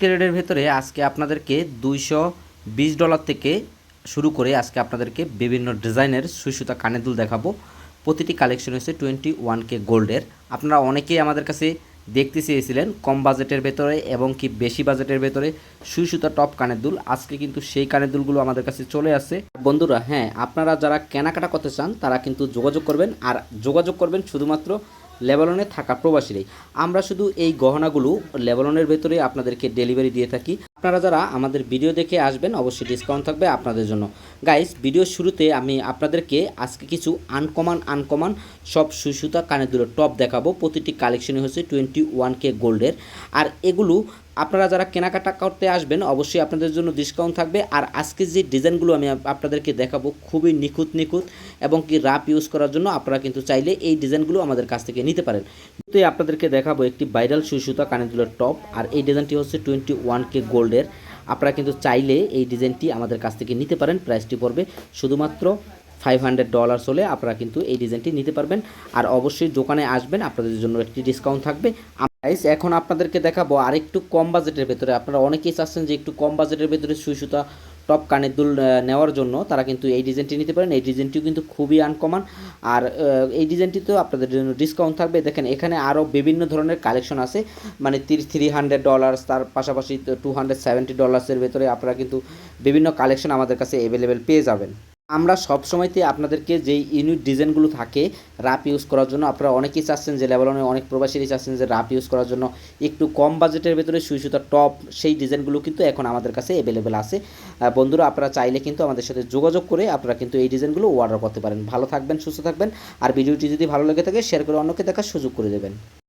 ক্যারেটের ভেতরে আজকে আপনাদেরকে দুইশো বিশ ডলার থেকে শুরু করে আজকে আপনাদেরকে বিভিন্ন ডিজাইনের সুসুতা কানের দুল দেখাবো। প্রতিটি কালেকশন হচ্ছে টোয়েন্টি ওয়ান কে গোল্ডের আপনারা অনেকেই আমাদের কাছে দেখতে চেয়েছিলেন কম বাজেটের ভেতরে এবং কি বেশি বাজেটের ভেতরে সুই সুতা টপ কানের দুল। আজকে কিন্তু সেই কানের দুলগুলো আমাদের কাছে চলে আসে বন্ধুরা হ্যাঁ আপনারা যারা কেনাকাটা করতে চান তারা কিন্তু যোগাযোগ করবেন। আর যোগাযোগ করবেন শুধুমাত্র লেবাননে থাকা প্রবাসীরাই। আমরা শুধু এই গহনাগুলো লেবাননের ভেতরে আপনাদেরকে ডেলিভারি দিয়ে থাকি। আপনারা যারা আমাদের ভিডিও দেখে আসবেন, অবশ্যই ডিসকাউন্ট থাকবে আপনাদের জন্য। গাইস ভিডিও শুরুতে আমি আপনাদেরকে আজকে কিছু আনকমান আনকমান সব সুসুতা কানের দুটো টপ দেখাবো। প্রতিটি কালেকশনে হচ্ছে টোয়েন্টি ওয়ান কে গোল্ডের আর এগুলো আপনারা যারা কেনাকাটা করতে আসবেন, অবশ্যই আপনাদের জন্য ডিসকাউন্ট থাকবে। আর আজকে যে ডিজাইনগুলো আমি আপনাদেরকে দেখাবো খুবই নিখুঁত নিখুঁত এবং কি রাপ ইউজ করার জন্য আপনারা কিন্তু চাইলে এই ডিজাইনগুলো আমাদের কাছ থেকে নিতে পারেন। তো আপনাদেরকে দেখাবো একটি ভাইরাল সুসুতা কানেদুলের টপ আর এই ডিজাইনটি হচ্ছে টোয়েন্টি ওয়ান কে গোল্ডের আপনারা কিন্তু চাইলে এই ডিজাইনটি আমাদের কাছ থেকে নিতে পারেন প্রাইসটি পড়বে শুধুমাত্র ফাইভ হান্ড্রেড ডলার্স হলে আপনারা কিন্তু এই ডিজাইনটি নিতে পারবেন। আর অবশ্যই দোকানে আসবেন, আপনাদের জন্য একটি ডিসকাউন্ট থাকবে। গাইস এখন আপনাদেরকে দেখাবো আরেকটু কম বাজেটের ভেতরে। আপনারা অনেকেই চাচ্ছেন যে একটু কম বাজেটের ভেতরে সুই সুতা, টপ কানের দুল নেওয়ার জন্য। তারা কিন্তু এই ডিজাইনটি নিতে পারেন। এই ডিজাইনটিও কিন্তু খুবই আনকমন আর এই ডিজাইনটিতেও আপনাদের জন্য ডিসকাউন্ট থাকবে। দেখেন, এখানে আরও বিভিন্ন ধরনের কালেকশন আছে। মানে থ্রি হান্ড্রেড ডলার্স তার পাশাপাশি টু হান্ড্রেড সেভেন্টি ডলার্সের ভেতরে আপনারা কিন্তু বিভিন্ন কালেকশন আমাদের কাছে অ্যাভেলেবেল পেয়ে যাবেন। আমরা সব সময়তে আপনাদেরকে যেই ইউনিক ডিজাইনগুলো থাকে রাপ ইউজ করার জন্য আপনারা অনেকেই চাচ্ছেন যে লেবালনে অনেক প্রবাসীরাই চাচ্ছেন যে রাপ ইউজ করার জন্য। একটু কম বাজেটের ভেতরে সুই সুতার টপ সেই ডিজাইনগুলো কিন্তু এখন আমাদের কাছে অ্যাভেলেবেল আছে। বন্ধুরা, আপনারা চাইলে কিন্তু আমাদের সাথে যোগাযোগ করে আপনারা কিন্তু এই ডিজাইনগুলো অর্ডার করতে পারেন। ভালো থাকবেন, সুস্থ থাকবেন। আর ভিডিওটি যদি ভালো লেগে থাকে শেয়ার করে অন্যকে দেখার সুযোগ করে দেবেন।